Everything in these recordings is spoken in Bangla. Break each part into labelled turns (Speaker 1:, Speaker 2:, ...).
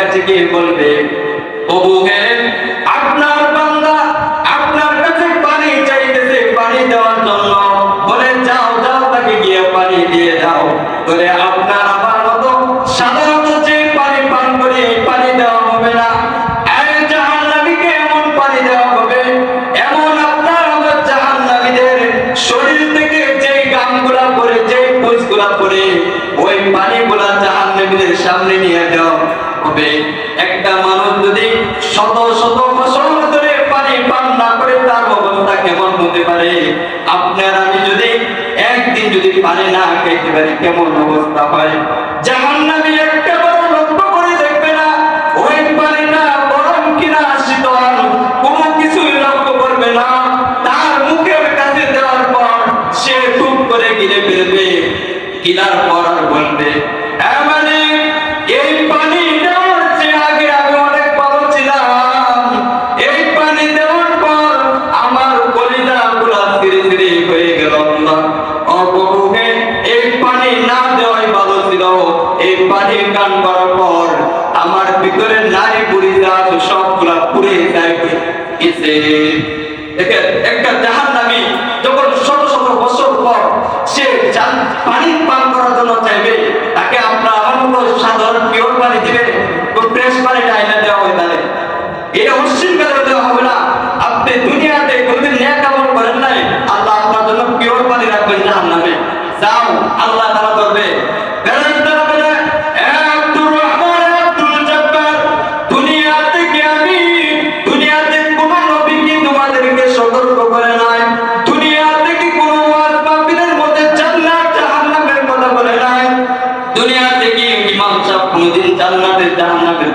Speaker 1: কাছে গিয়ে বলবে প্রভু হে আপনার আপনার কাছে পানি চাইতেছে, পানি দেওয়ার জন্য। বলে, যাও যাও, তাকে গিয়ে পানি দিয়ে দাও। বলে পারি কেমন অবস্থা হয়? দেখেন, একটা জাহান্নামী যখন শত শত বছর পর সে পানি পান করার জন্য চাইবে, তাকে আপনার আমার মতো সাধারণ পিওর পানি দিবে ফ্রেশ পানি ডাইনা দেওয়া হয় তাহলে এটা অশ্বিন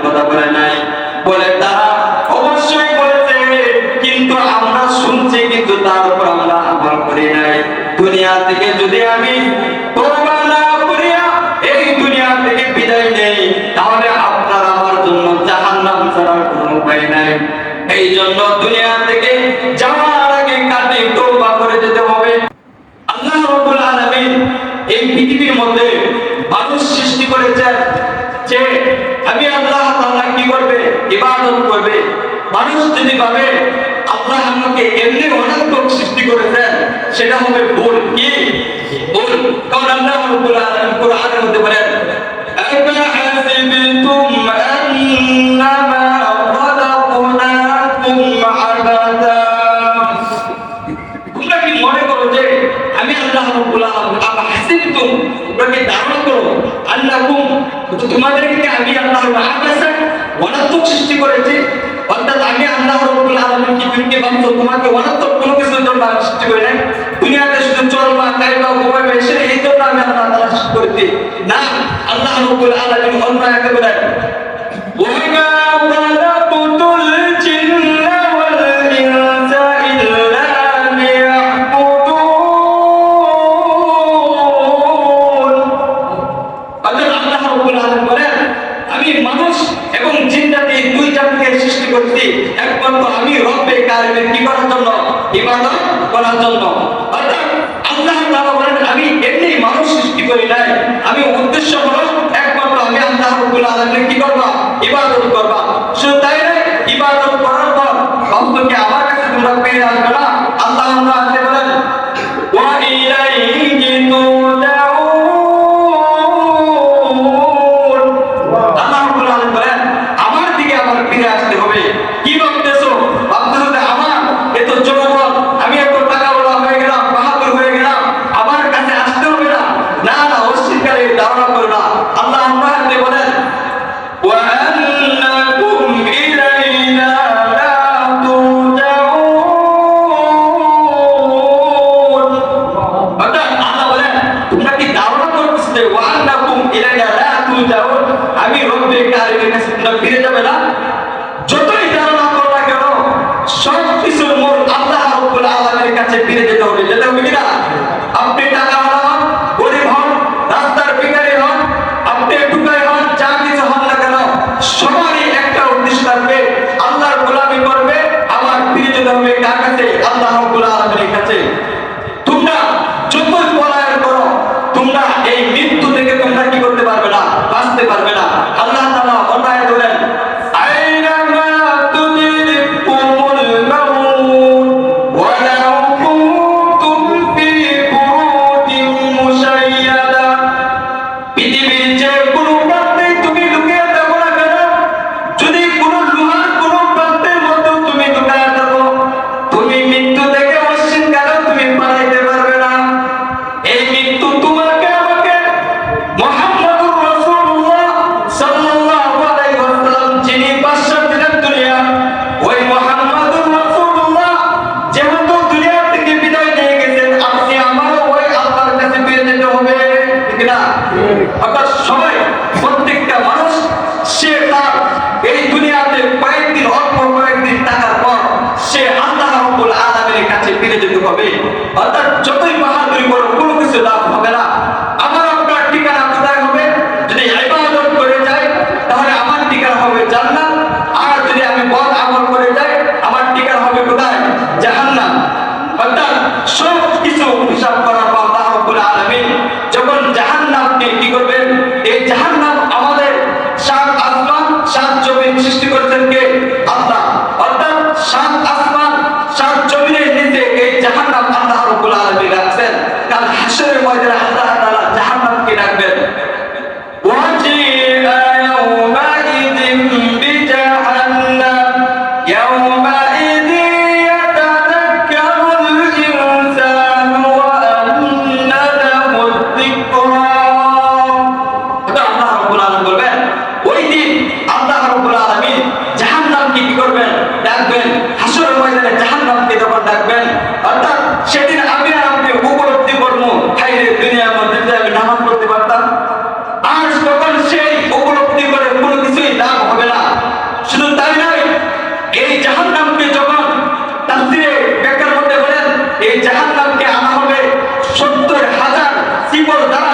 Speaker 1: কথা বলে নাই। বলে তারা অবশ্যই বলেছে, কিন্তু আমরা শুনছি, কিন্তু তার উপর আমরা আমল করি নাই। দুনিয়া থেকে যদি আমি এই জন্য দুনিয়া থেকে যাওয়ার আগে কাজে তওবা করে যেতে হবে। আল্লাহ রাব্বুল আলামিন এই পৃথিবীর মধ্যে মানুষ সৃষ্টি করেছেন। যে আমি আল্লাহ তাআলা কি করবে? ইবাদত করবে। মানুষ যদি ভাবে, আল্লাহ আমাকে এমনি অনাত্মক সৃষ্টি করেছেন, সেটা হবে ভুল কি? ভুল। কারণ আল্লাহ রাব্বুল আলামিন কোরআনের মধ্যে বলেন আইবা হাসিবতুম আন্না তোমাদেরকে আমি আল্লাহর আবাসা অনাত্মক সৃষ্টি করেছি। অর্থাৎ আমি আল্লাহ রব্বুল আলামিন কি তুমি ভাবছ তোমাকে অনাত্মক কোনো কিছু জন্য সৃষ্টি করে নাই। দুনিয়াতে শুধু চলবা, খাইবা, ঘুমাইবা, এসে এই জন্য আমি আল্লাহ তাআলা সৃষ্টি করেছি। না, আল্লাহ রব্বুল আলামিন অন্য আয়াতে বলেন জাতি দুই জাতিকে সৃষ্টি করছি। একমাত্র আমি রব্বে কারিমের কি করার জন্য? ইবাদত করার জন্য। অর্থাৎ আল্লাহ তাআলা বলেন, আমি এমনি মানুষ সৃষ্টি করি নাই। আমি উদ্দেশ্য হলো, একমাত্র আমি আল্লাহ রাব্বুল আলামিনের কি করবা? ইবাদত করবা। শুধু তাই নয়, ইবাদত করার পর ভক্তকে আমার কাছে ফিরে যেতে হবে যেতে হবে কিনা আপনি টাকা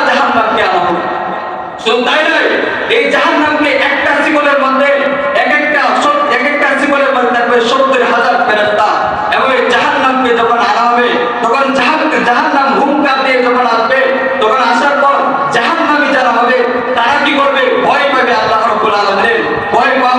Speaker 1: জাহান্নামকে আনা হলো শুধু তাই নয়, এই জাহান্নামকে একটা জীবনের মধ্যে এক একটা এক একটা জীবনের মধ্যে থাকবে সত্তর হাজার ফেরত্তা এবং এই জাহান্নামকে যখন আনা হবে তখন জাহান জাহান্নাম হুমকার দিয়ে যখন আসবে, তখন আসার পর জাহান্নামি যারা হবে, তারা কি করবে? ভয় পাবে আল্লাহ রব্বুল আলামিনের। ভয় পাবে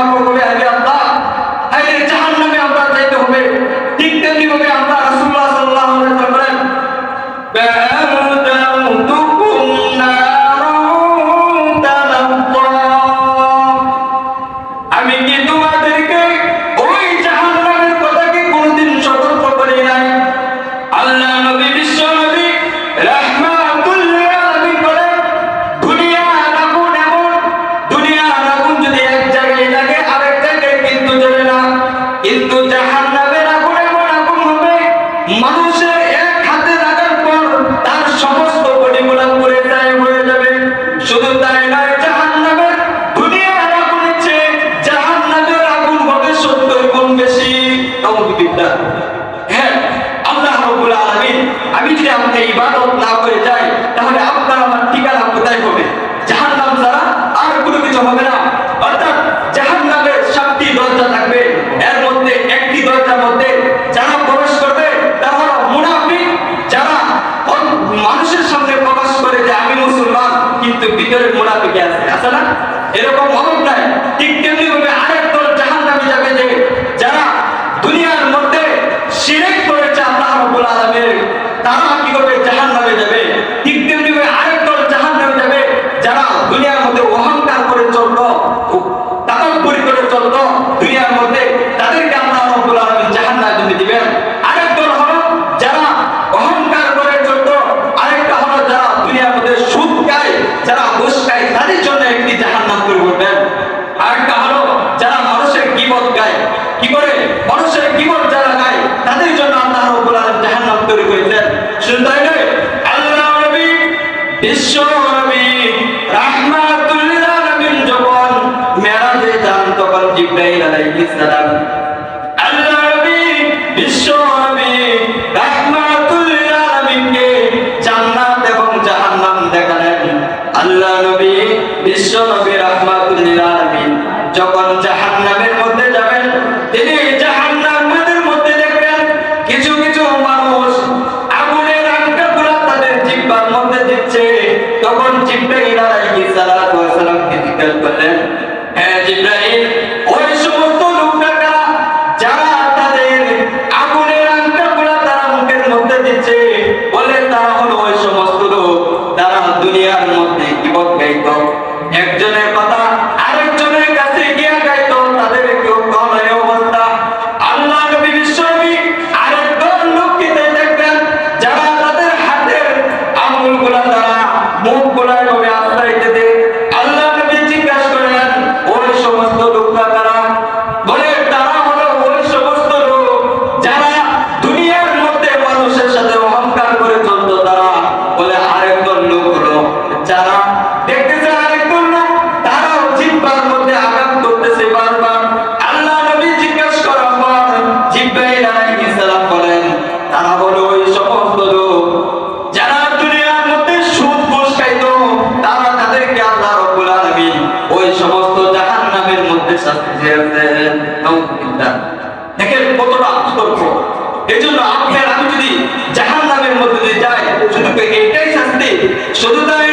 Speaker 1: মুনাফিকের ভিতরে মুনাফিকে আছে। আছে না? এরকম অভাব নাই। ঠিক তেমনি ভাবে আরেক দল জাহান নামে যাবে যে যারা দুনিয়ার মধ্যে সিরেক করেছে আল্লাহ রব্বুল আলমের তারা কি করবে? জাহান নামে যাবে। ঠিক তেমনি ভাবে আরেক দল জাহান নামে যাবে যারা দুনিয়ার মধ্যে অহংকার করে চলতো তাকাল করে চলতো, দুনিয়ার মধ্যে শুধু তাই নয়? আল্লাহ নবী বিশ্ব নবী রাহমাতুল্লিল আলামিন যখন মেরাজে যান, তখন জিব্রাইল আলাইহিস সালাম আল্লাহ নবী বিশ্ব নবী রাহমাতুল্লিল আলামিনকে জান্নাত এবং জাহান্নাম দেখালেন। আল্লাহ নবী বিশ্ব নবী রাহমাতুল্লিল আলামিন যখন জাহান্নাম তারা হলো ওই সমস্ত লোক যারা দুনিয়ার মধ্যে সুদ তারা তাদেরকে আল্লাহ রব্বুল আলামিন ওই সমস্ত জাহান্নামের মধ্যে শাস্তি দিয়েছেন। দেখেন কতটা আশ্চর্য। এই জন্য আপনার আমি যদি জাহান্নামের মধ্যে যাই, শুধু এটাই শাস্তি, শুধু তাই